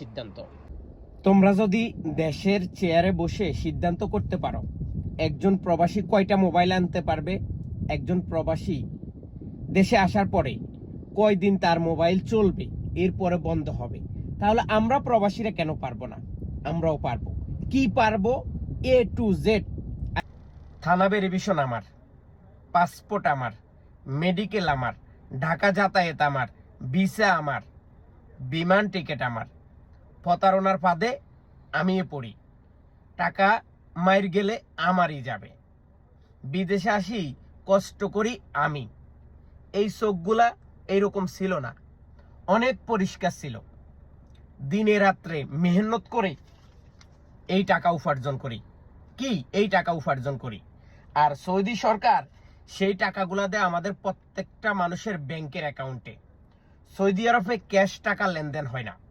সিদ্ধান্ত। তোমরা যদি দেশের চেয়ারে বসে সিদ্ধান্ত করতে পারো, একজন প্রবাসী কয়টা মোবাইল আনতে পারবে? একজন প্রবাসী দেশে আসার পরে কয়দিন তার মোবাইল চলবে? এরপরে বন্ধ হবে। তাহলে আমরা প্রবাসীরা কেন পারব না? আমরাও পারব। কি পারব? এ টু জেড থানা ভেরিভিশন আমার, পাসপোর্ট আমার, মেডিকেল আমার, ঢাকা যাতায়াত আমার, ভিসা আমার, বিমান টিকিট আমার। প্রতারণার ফাঁদে আমি পড়ি। টাকা মাইর গেলে আমারই যাবে। বিদেশে আসি, কষ্ট করি আমি। এই চোখগুলা এইরকম ছিল না। অনেক পরিষ্কার ছিল। দিনে রাত্রে মেহনত করে এই টাকা উপার্জন করি। কি এই টাকা উপার্জন করি? আর সৌদি সরকার সেই টাকাগুলা দেয় আমাদের প্রত্যেকটা মানুষের ব্যাংকের অ্যাকাউন্টে। সৌদি আরবে ক্যাশ টাকা লেনদেন হয় না।